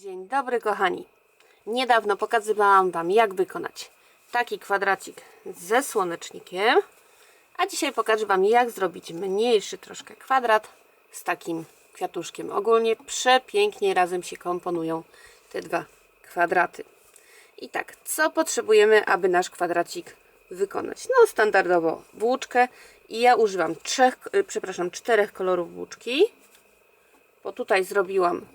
Dzień dobry kochani. Niedawno pokazywałam Wam jak wykonać taki kwadracik ze słonecznikiem, a dzisiaj pokażę Wam jak zrobić mniejszy troszkę kwadrat z takim kwiatuszkiem. Ogólnie przepięknie razem się komponują te dwa kwadraty. I tak, co potrzebujemy, aby nasz kwadracik wykonać? No standardowo włóczkę i ja używam trzech, przepraszam, czterech kolorów włóczki, bo tutaj zrobiłam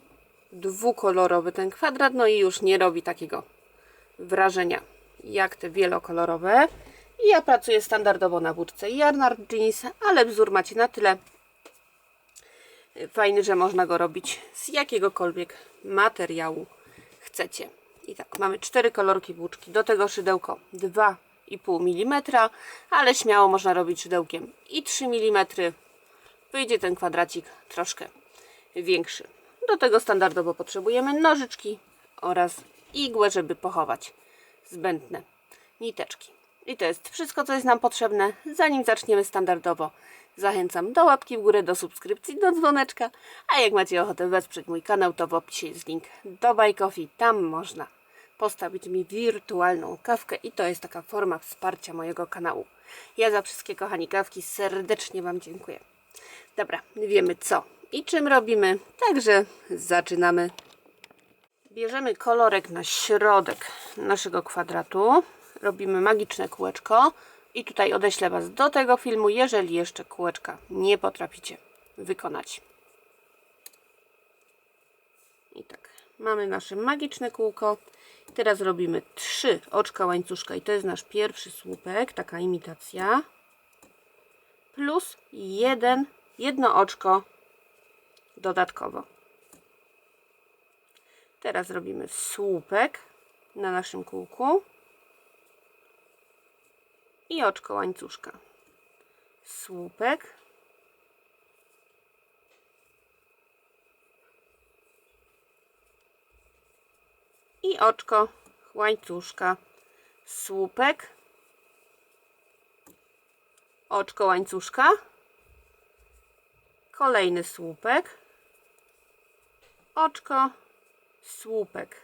dwukolorowy ten kwadrat, no i już nie robi takiego wrażenia jak te wielokolorowe. I ja pracuję standardowo na włóczce Yarnard Jeans, ale wzór macie na tyle fajny, że można go robić z jakiegokolwiek materiału chcecie. I tak, mamy cztery kolorki włóczki, do tego szydełko 2,5 mm, ale śmiało można robić szydełkiem i 3 mm. Wyjdzie ten kwadracik troszkę większy. Do tego standardowo potrzebujemy nożyczki oraz igłę, żeby pochować zbędne niteczki. I to jest wszystko, co jest nam potrzebne. Zanim zaczniemy standardowo, zachęcam do łapki w górę, do subskrypcji, do dzwoneczka. A jak macie ochotę wesprzeć mój kanał, to w opisie jest link do Buy Coffee. Tam można postawić mi wirtualną kawkę i to jest taka forma wsparcia mojego kanału. Ja za wszystkie kochani kawki serdecznie Wam dziękuję. Dobra, wiemy co i czym robimy, także zaczynamy. Bierzemy kolorek na środek naszego kwadratu. Robimy magiczne kółeczko. I tutaj odeślę Was do tego filmu, jeżeli jeszcze kółeczka nie potraficie wykonać. I tak, mamy nasze magiczne kółko. Teraz robimy trzy oczka łańcuszka i to jest nasz pierwszy słupek, taka imitacja. Plus jeden, jedno oczko dodatkowo. Teraz robimy słupek na naszym kółku i oczko łańcuszka. Słupek. I oczko łańcuszka. Słupek. Oczko łańcuszka. Kolejny słupek. Oczko, słupek.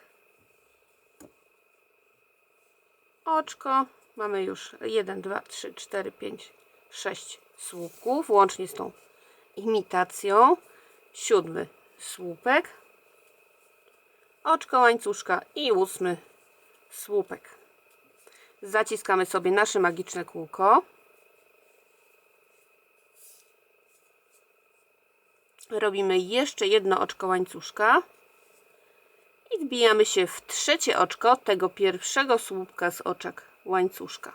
Oczko. Mamy już 1, 2, 3, 4, 5, 6 słupków, łącznie z tą imitacją. Siódmy słupek. Oczko łańcuszka i ósmy słupek. Zaciskamy sobie nasze magiczne kółko. Robimy jeszcze jedno oczko łańcuszka i wbijamy się w trzecie oczko tego pierwszego słupka z oczek łańcuszka.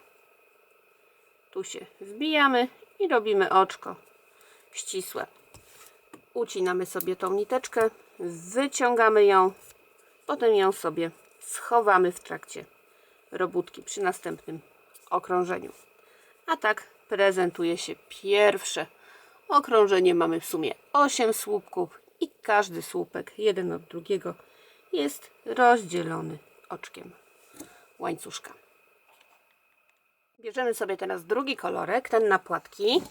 Tu się wbijamy i robimy oczko ścisłe. Ucinamy sobie tą niteczkę, wyciągamy ją, potem ją sobie schowamy w trakcie robótki przy następnym okrążeniu. A tak prezentuje się pierwsze Okrążenie mamy w sumie 8 słupków i każdy słupek, jeden od drugiego, jest rozdzielony oczkiem łańcuszka. Bierzemy sobie teraz drugi kolorek, ten na płatki.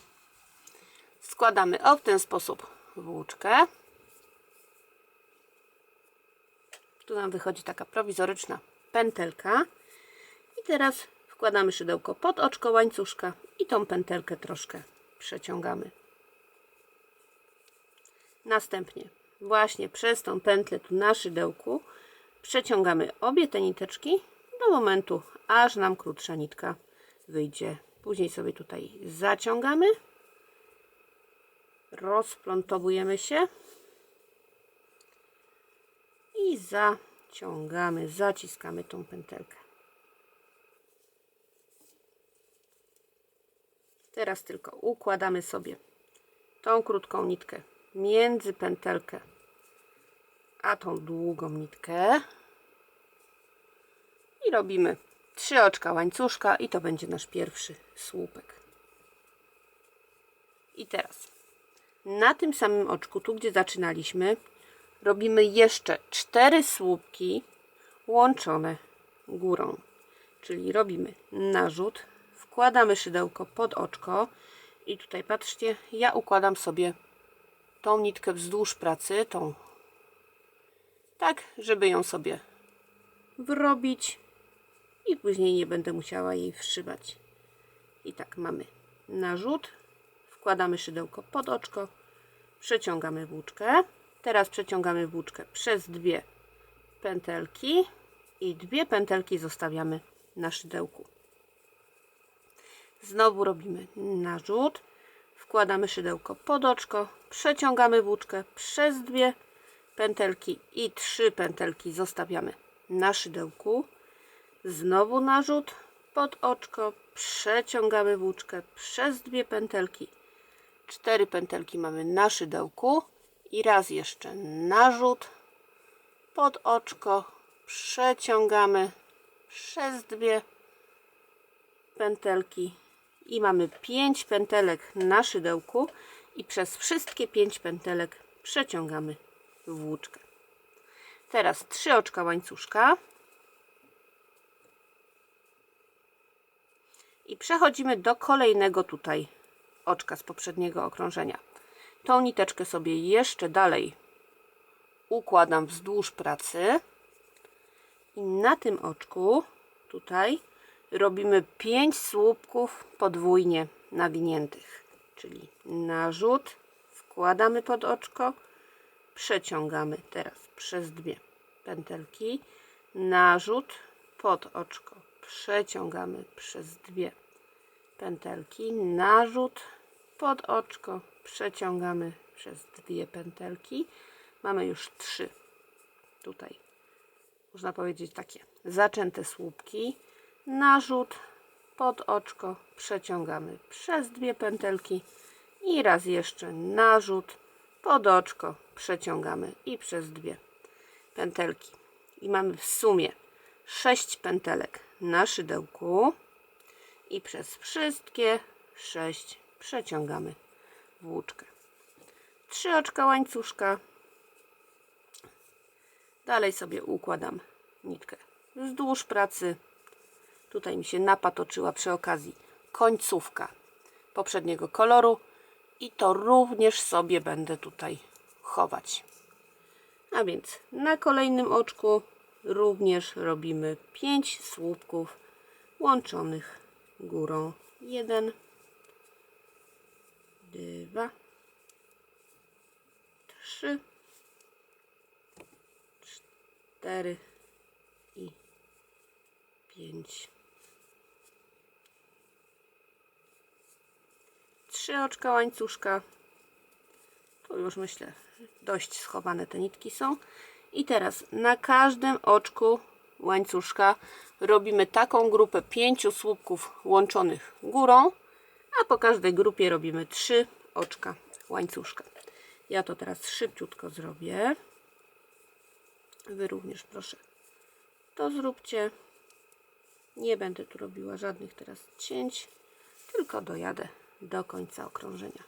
Składamy o w ten sposób włóczkę. Tu nam wychodzi taka prowizoryczna pętelka. I teraz wkładamy szydełko pod oczko łańcuszka i tą pętelkę troszkę przeciągamy. Następnie właśnie przez tą pętlę tu na szydełku przeciągamy obie te niteczki do momentu, aż nam krótsza nitka wyjdzie. Później sobie tutaj zaciągamy, rozplątowujemy się i zaciągamy, zaciskamy tą pętelkę. Teraz tylko układamy sobie tą krótką nitkę między pętelkę a tą długą nitkę i robimy trzy oczka łańcuszka i to będzie nasz pierwszy słupek. I teraz na tym samym oczku, tu gdzie zaczynaliśmy, robimy jeszcze cztery słupki łączone górą. Czyli robimy narzut, wkładamy szydełko pod oczko i tutaj patrzcie, ja układam sobie tą nitkę wzdłuż pracy, tą tak żeby ją sobie wrobić i później nie będę musiała jej wszywać. I tak mamy narzut, wkładamy szydełko pod oczko, przeciągamy włóczkę. Teraz przeciągamy włóczkę przez dwie pętelki i dwie pętelki zostawiamy na szydełku. Znowu robimy narzut, wkładamy szydełko pod oczko, przeciągamy włóczkę przez dwie pętelki i trzy pętelki zostawiamy na szydełku. Znowu narzut pod oczko, przeciągamy włóczkę przez dwie pętelki. Cztery pętelki mamy na szydełku i raz jeszcze narzut pod oczko, przeciągamy przez dwie pętelki i mamy pięć pętelek na szydełku i przez wszystkie pięć pętelek przeciągamy włóczkę. Teraz trzy oczka łańcuszka. I przechodzimy do kolejnego tutaj oczka z poprzedniego okrążenia. Tą niteczkę sobie jeszcze dalej układam wzdłuż pracy. I na tym oczku tutaj robimy 5 słupków podwójnie nawiniętych. Czyli narzut, wkładamy pod oczko, przeciągamy teraz przez dwie pętelki, narzut pod oczko, przeciągamy przez dwie pętelki, narzut pod oczko, przeciągamy przez dwie pętelki. Mamy już trzy tutaj, można powiedzieć takie zaczęte słupki, narzut pod oczko, przeciągamy przez dwie pętelki i raz jeszcze narzut pod oczko, przeciągamy i przez dwie pętelki. I mamy w sumie 6 pętelek na szydełku i przez wszystkie 6 przeciągamy włóczkę. Trzy oczka łańcuszka. Dalej sobie układam nitkę wzdłuż pracy. Tutaj mi się napatoczyła przy okazji końcówka poprzedniego koloru i to również sobie będę tutaj chować. A więc na kolejnym oczku również robimy 5 słupków łączonych górą. 1 2 3 4 i 5 trzy oczka łańcuszka. Tu już myślę dość schowane te nitki są. I teraz na każdym oczku łańcuszka robimy taką grupę pięciu słupków łączonych górą a po każdej grupie robimy trzy oczka łańcuszka. Ja to teraz szybciutko zrobię. Wy również proszę. To zróbcie. Nie będę tu robiła żadnych teraz cięć tylko dojadę do końca okrążenia.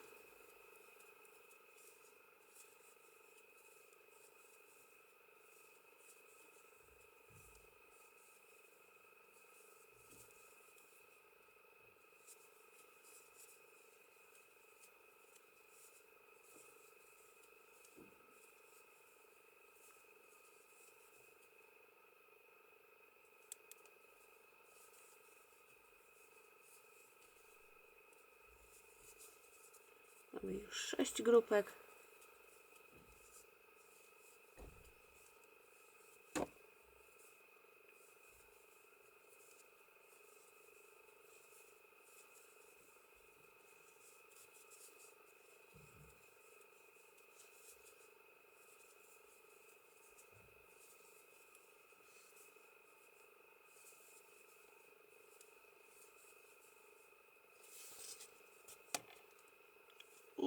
Mamy już 6 grupek.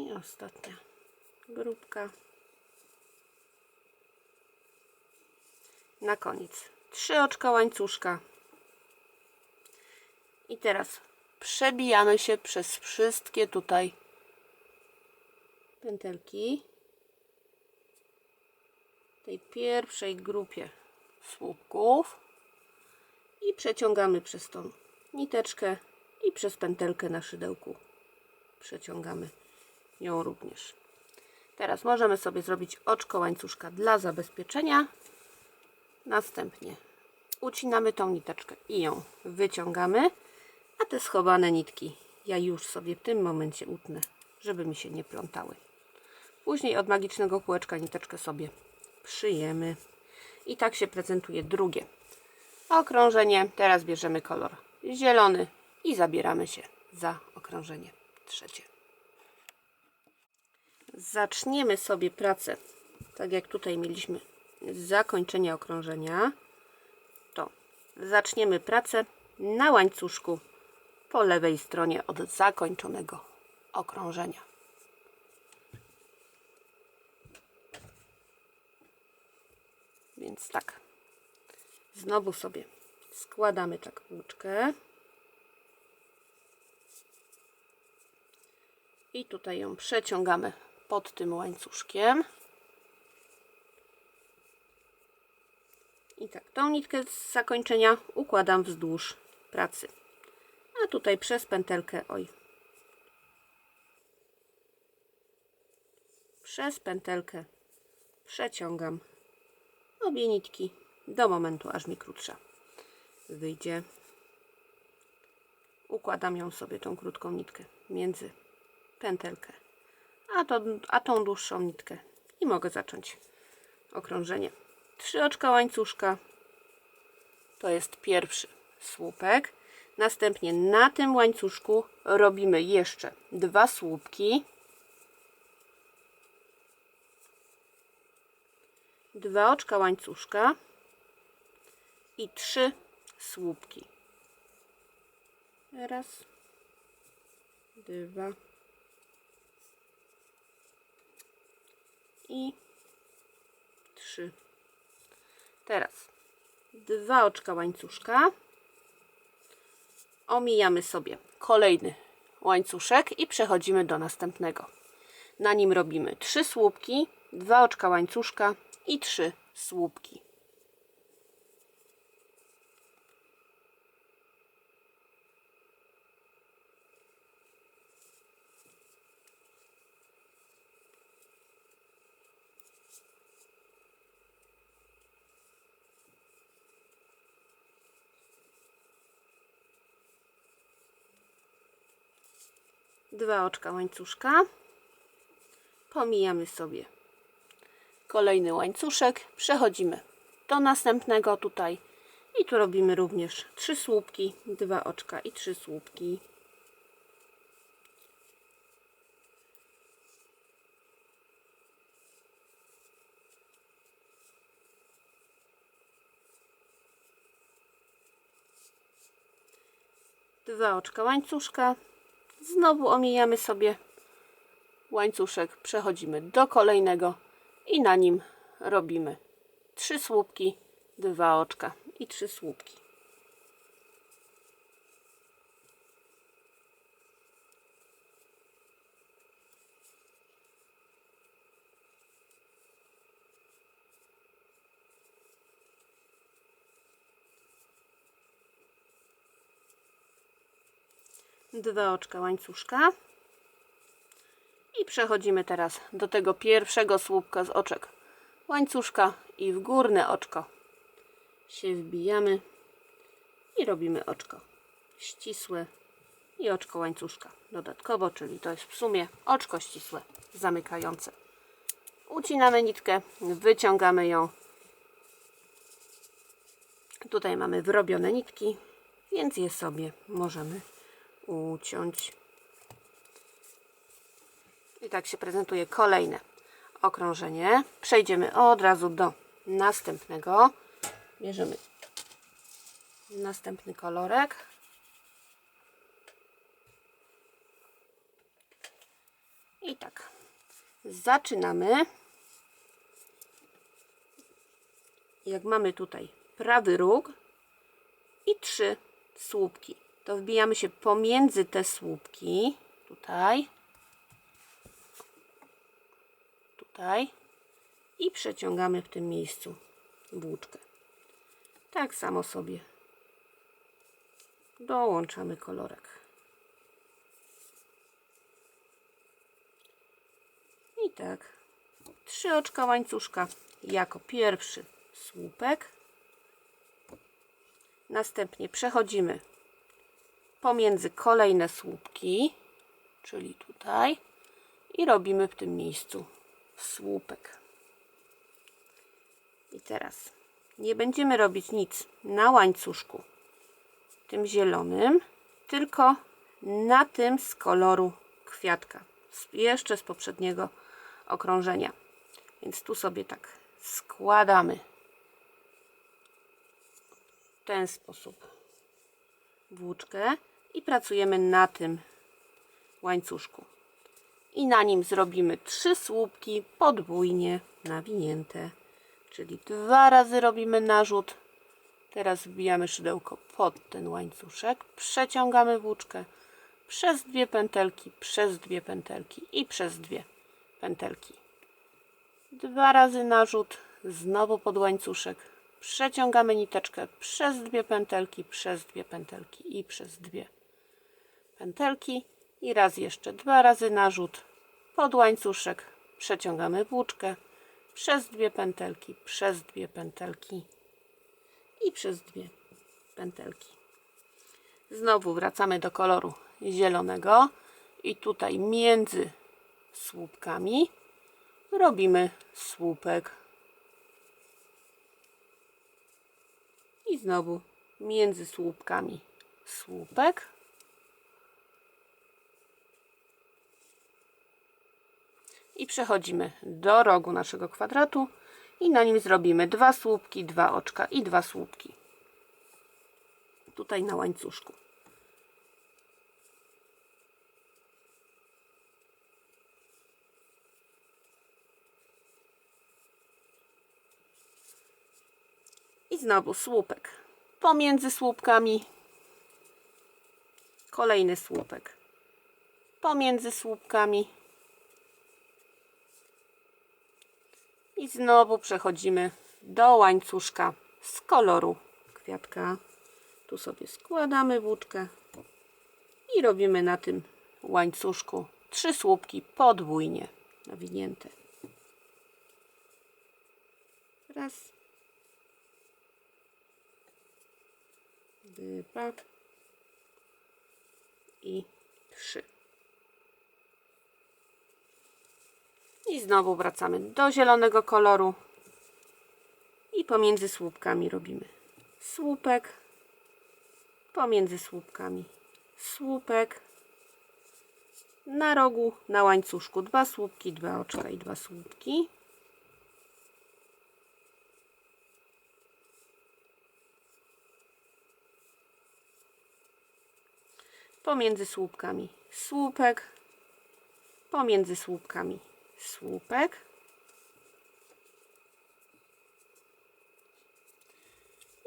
I ostatnia grupka. Na koniec. Trzy oczka łańcuszka. I teraz przebijamy się przez wszystkie tutaj pętelki. Tej pierwszej grupie słupków. I przeciągamy przez tą niteczkę i przez pętelkę na szydełku. Przeciągamy ją również. Teraz możemy sobie zrobić oczko łańcuszka dla zabezpieczenia. Następnie ucinamy tą niteczkę i ją wyciągamy, a te schowane nitki ja już sobie w tym momencie utnę, żeby mi się nie plątały. Później od magicznego kółeczka niteczkę sobie przyjemy i tak się prezentuje drugie okrążenie. Teraz bierzemy kolor zielony i zabieramy się za okrążenie trzecie. Zaczniemy sobie pracę, tak jak tutaj mieliśmy zakończenie okrążenia, to zaczniemy pracę na łańcuszku po lewej stronie od zakończonego okrążenia. Więc tak, znowu sobie składamy włóczkę. I tutaj ją przeciągamy pod tym łańcuszkiem. I tak, tą nitkę z zakończenia układam wzdłuż pracy. A tutaj przez pętelkę, oj, przez pętelkę przeciągam obie nitki do momentu, aż mi krótsza wyjdzie. Układam ją sobie, tą krótką nitkę, między pętelkę, a, to, a tą dłuższą nitkę i mogę zacząć okrążenie. Trzy oczka łańcuszka to jest pierwszy słupek. Następnie na tym łańcuszku robimy jeszcze dwa słupki. Dwa oczka łańcuszka i trzy słupki. Raz, dwa i trzy. Teraz dwa oczka łańcuszka. Omijamy sobie kolejny łańcuszek i przechodzimy do następnego. Na nim robimy trzy słupki, dwa oczka łańcuszka i trzy słupki. Dwa oczka łańcuszka. Pomijamy sobie kolejny łańcuszek. Przechodzimy do następnego tutaj. I tu robimy również trzy słupki, dwa oczka i trzy słupki. Dwa oczka łańcuszka, Znowu omijamy sobie łańcuszek, przechodzimy do kolejnego i na nim robimy trzy słupki, dwa oczka i trzy słupki. Dwa oczka łańcuszka i przechodzimy teraz do tego pierwszego słupka z oczek łańcuszka i w górne oczko się wbijamy i robimy oczko ścisłe i oczko łańcuszka dodatkowo, czyli to jest w sumie oczko ścisłe zamykające. Ucinamy nitkę, wyciągamy ją. Tutaj mamy wyrobione nitki, więc je sobie możemy uciąć. I tak się prezentuje kolejne okrążenie. Przejdziemy od razu do następnego. Bierzemy następny kolorek. I tak. Zaczynamy. Jak mamy tutaj prawy róg i trzy słupki to wbijamy się pomiędzy te słupki, tutaj, tutaj i przeciągamy w tym miejscu włóczkę. Tak samo sobie dołączamy kolorek. I tak trzy oczka łańcuszka jako pierwszy słupek. Następnie przechodzimy pomiędzy kolejne słupki, czyli tutaj, i robimy w tym miejscu słupek. I teraz nie będziemy robić nic na łańcuszku tym zielonym, tylko na tym z koloru kwiatka, jeszcze z poprzedniego okrążenia. Więc tu sobie tak składamy w ten sposób włóczkę i pracujemy na tym łańcuszku. I na nim zrobimy trzy słupki podwójnie nawinięte. Czyli dwa razy robimy narzut. Teraz wbijamy szydełko pod ten łańcuszek, przeciągamy włóczkę przez dwie pętelki, przez dwie pętelki i przez dwie pętelki. Dwa razy narzut, znowu pod łańcuszek, przeciągamy niteczkę przez dwie pętelki, przez dwie pętelki i przez dwie pętelki i raz jeszcze dwa razy narzut pod łańcuszek, przeciągamy włóczkę przez dwie pętelki, przez dwie pętelki i przez dwie pętelki. Znowu wracamy do koloru zielonego i tutaj między słupkami robimy słupek. I znowu między słupkami słupek. I przechodzimy do rogu naszego kwadratu i na nim zrobimy dwa słupki, dwa oczka i dwa słupki. Tutaj na łańcuszku. I znowu słupek. Pomiędzy słupkami kolejny słupek. Pomiędzy słupkami i znowu przechodzimy do łańcuszka z koloru kwiatka. Tu sobie składamy włóczkę i robimy na tym łańcuszku trzy słupki podwójnie nawinięte. Raz, dwa i trzy. I znowu wracamy do zielonego koloru. I pomiędzy słupkami robimy słupek, pomiędzy słupkami słupek, na rogu, na łańcuszku dwa słupki, dwa oczka i dwa słupki. Pomiędzy słupkami słupek, pomiędzy słupkami słupek.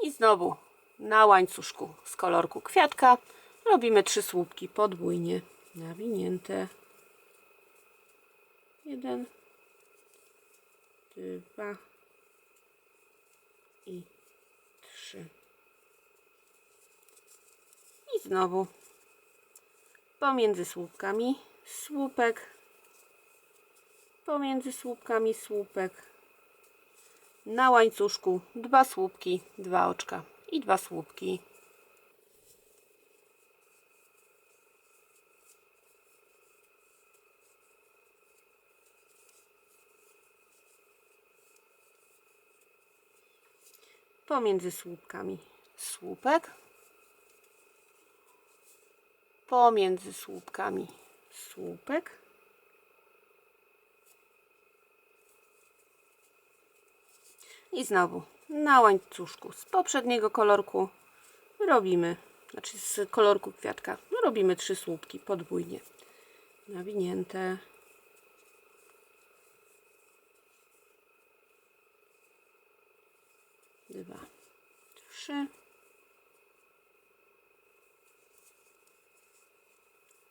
I znowu na łańcuszku z kolorku kwiatka robimy trzy słupki podwójnie nawinięte. Jeden, dwa i trzy. I znowu pomiędzy słupkami słupek, pomiędzy słupkami słupek, na łańcuszku dwa słupki, dwa oczka i dwa słupki. Pomiędzy słupkami słupek, pomiędzy słupkami słupek. I znowu na łańcuszku z poprzedniego kolorku robimy, znaczy z kolorku kwiatka, no robimy trzy słupki podwójnie nawinięte. Dwa, trzy.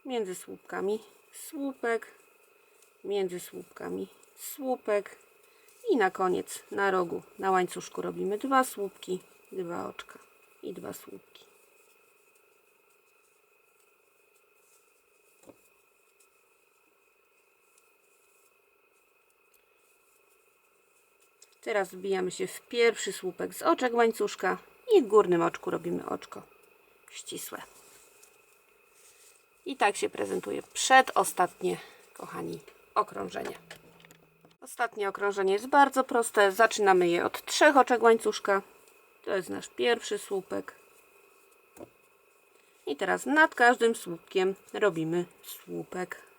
Między słupkami słupek, między słupkami słupek i na koniec na rogu na łańcuszku robimy dwa słupki, dwa oczka i dwa słupki. Teraz wbijamy się w pierwszy słupek z oczek łańcuszka i w górnym oczku robimy oczko ścisłe. I tak się prezentuje przedostatnie, kochani, okrążenie. Ostatnie okrążenie jest bardzo proste. Zaczynamy je od trzech oczek łańcuszka. To jest nasz pierwszy słupek. I teraz nad każdym słupkiem robimy słupek.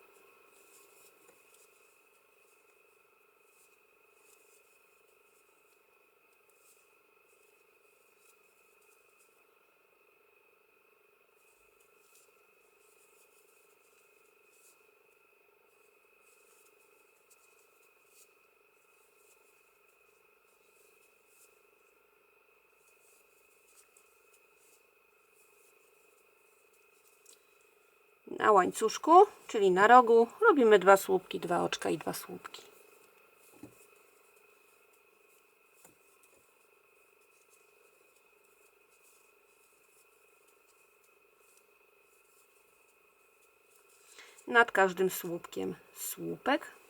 Na łańcuszku, czyli na rogu, robimy dwa słupki, dwa oczka i dwa słupki. Nad każdym słupkiem słupek.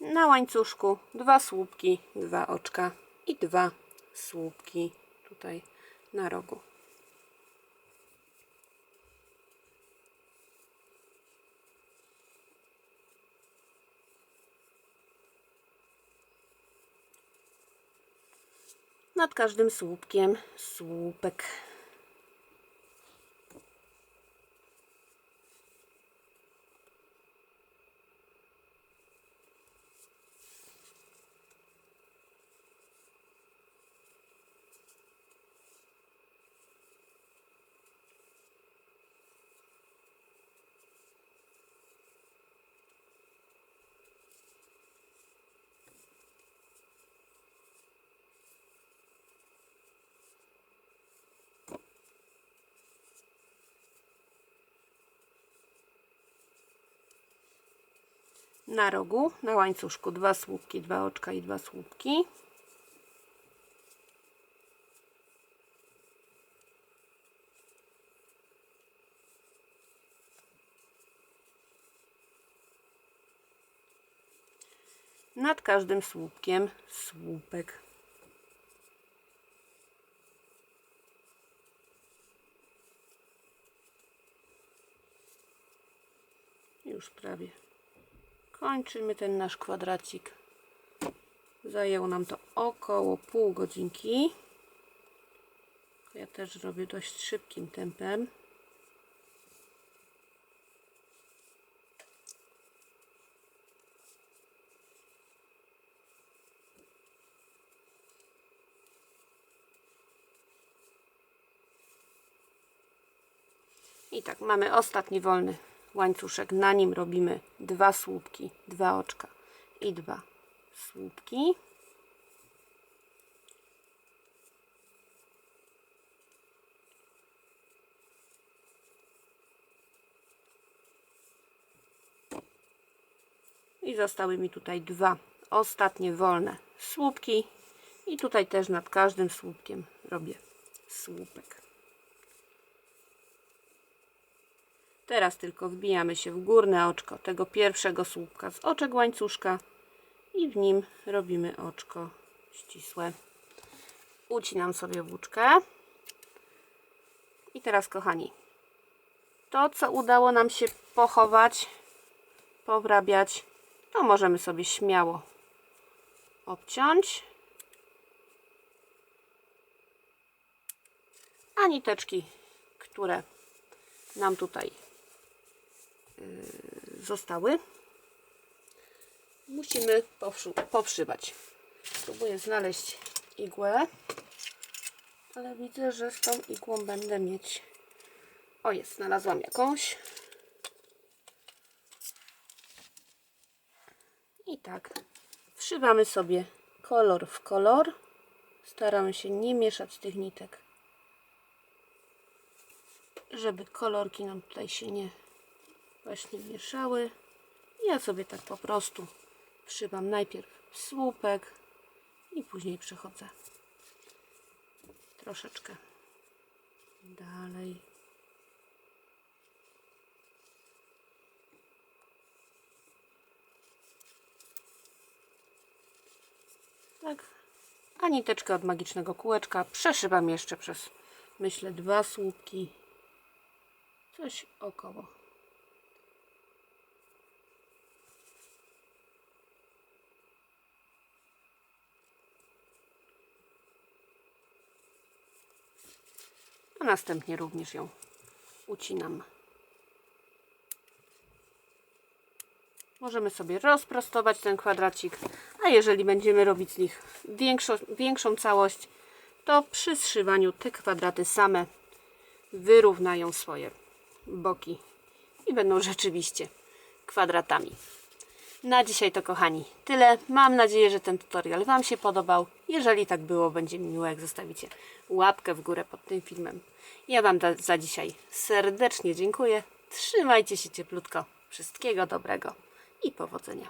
Na łańcuszku dwa słupki, dwa oczka i dwa słupki tutaj na rogu. Nad każdym słupkiem słupek. Na rogu, na łańcuszku dwa słupki, dwa oczka i dwa słupki. Nad każdym słupkiem słupek. Już prawie kończymy ten nasz kwadracik. Zajęło nam to około pół godzinki. Ja też robię dość szybkim tempem. I tak, mamy ostatni wolny łańcuszek. Na nim robimy dwa słupki, dwa oczka i dwa słupki. I zostały mi tutaj dwa ostatnie wolne słupki. I tutaj też nad każdym słupkiem robię słupek. Teraz tylko wbijamy się w górne oczko tego pierwszego słupka z oczek łańcuszka i w nim robimy oczko ścisłe. Ucinam sobie włóczkę. I teraz kochani, to co udało nam się pochować, powrabiać, to możemy sobie śmiało obciąć. A niteczki, które nam tutaj zostały, musimy powszy- powszywać. Spróbuję znaleźć igłę, ale widzę, że z tą igłą będę mieć. O, jest, znalazłam jakąś. I tak wszywamy sobie kolor w kolor. Staramy się nie mieszać tych nitek, żeby kolorki nam tutaj się nie właśnie mieszały. Ja sobie tak po prostu wszywam najpierw słupek i później przechodzę troszeczkę dalej. Tak. A niteczkę od magicznego kółeczka przeszywam jeszcze przez, myślę, dwa słupki. Coś około. A następnie również ją ucinam. Możemy sobie rozprostować ten kwadracik, a jeżeli będziemy robić z nich większą, większą całość, to przy zszywaniu te kwadraty same wyrównają swoje boki i będą rzeczywiście kwadratami. Na dzisiaj to kochani tyle. Mam nadzieję, że ten tutorial Wam się podobał. Jeżeli tak było, będzie mi miło jak zostawicie łapkę w górę pod tym filmem. Ja Wam za dzisiaj serdecznie dziękuję. Trzymajcie się cieplutko. Wszystkiego dobrego i powodzenia.